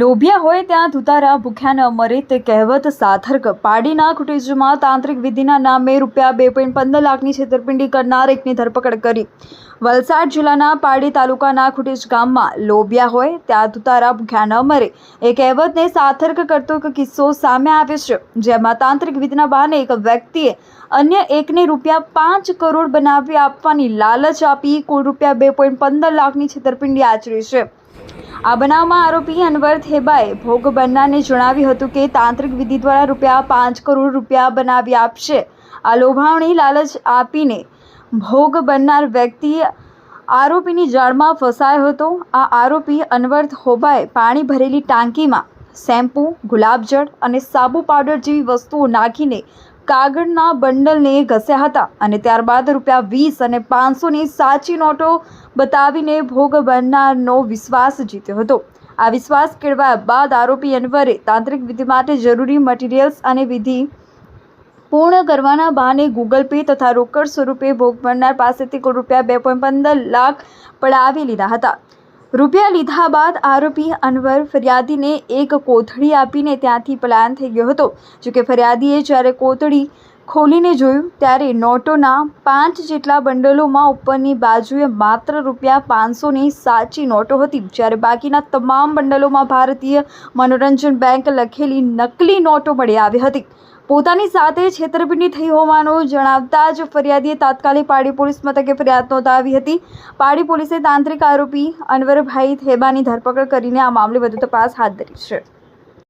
લોભિયા હોય ત્યાં ધુતારા ભૂખ્યા ન મરે તે કહેવત સાર્થક પાડીના કુટેજમાં તાંત્રિક વિધિના નામે રૂપિયા બે પોઈન્ટ પંદર લાખની છેતરપિંડી કરનાર એકની ધરપકડ કરી. વલસાડ જિલ્લાના પાડી તાલુકાના ખુટેજ ગામમાં લોભિયા હોય ત્યાં ધુતારા ભૂખ્યા ન મરે એ કહેવતને સાર્થક કરતો એક કિસ્સો સામે આવ્યો છે, જેમાં તાંત્રિક વિધિના બહાને એક વ્યક્તિએ અન્ય એકને રૂપિયા પાંચ કરોડ બનાવી આપવાની લાલચ આપી કુલ રૂપિયા બે પોઈન્ટ પંદર લાખની છેતરપિંડી આચરી છે. આ બનાવમાં આરોપી અનવર થેબાએ ભોગ બનનારને જણાવ્યું હતું કે તાંત્રિક વિધિ દ્વારા રૂપિયા પાંચ કરોડ રૂપિયા બનાવી આપશે. આ લોભાવણી લાલચ આપીને ભોગ બનનાર વ્યક્તિ આરોપીની જાળમાં ફસાયો હતો. આ આરોપી અનવર થોબાએ પાણી ભરેલી ટાંકીમાં શેમ્પૂ ગુલાબજળ અને સાબુ પાવડર જેવી વસ્તુઓ નાખીને કાગળના બંડલને ઘસ્યા હતા અને ત્યારબાદ રૂપિયા વીસ અને પાંચસોની સાચી નોટો બતાવીને ભોગ બનનારનો વિશ્વાસ જીત્યો હતો. આ વિશ્વાસ કેળવાયા બાદ આરોપી અનવરે તાંત્રિક વિધિ માટે જરૂરી મટીરિયલ્સ અને વિધિ પૂર્ણ કરવાના બહાને ગૂગલ પે તથા રોકડ સ્વરૂપે ભોગ બનનાર પાસેથી કુલ રૂપિયા બે પોઈન્ટ પંદર લાખ પડાવી લીધા હતા. રૂપિયા લીધા બાદ આરોપી અનવર ફરિયાદીને એક કોથળી આપીને ત્યાંથી પલાયન થઈ ગયો હતો. જોકે ફરિયાદીએ જ્યારે કોથળી ખોલીને જોયું ત્યારે નોટોના પાંચ જેટલા બંડલોમાં ઉપરની બાજુએ માત્ર રૂપિયા પાંચસોની સાચી નોટો હતી. જ્યારે બાકીના તમામ બંડલોમાં ભારતીય મનોરંજન બેંક લખેલી નકલી નોટો મળી આવી હતી. પોતાની સાથે છેતરપિંડી થઈ હોવાનું જણાવતા જ ફરિયાદીએ તાત્કાલિક પાડી પોલીસ મથકે ફરિયાદ નોંધાવી હતી. પાડી પોલીસે તાંત્રિક આરોપી અનવરભાઈ થેબાની ધરપકડ કરીને આ મામલે વધુ તપાસ હાથ ધરી છે.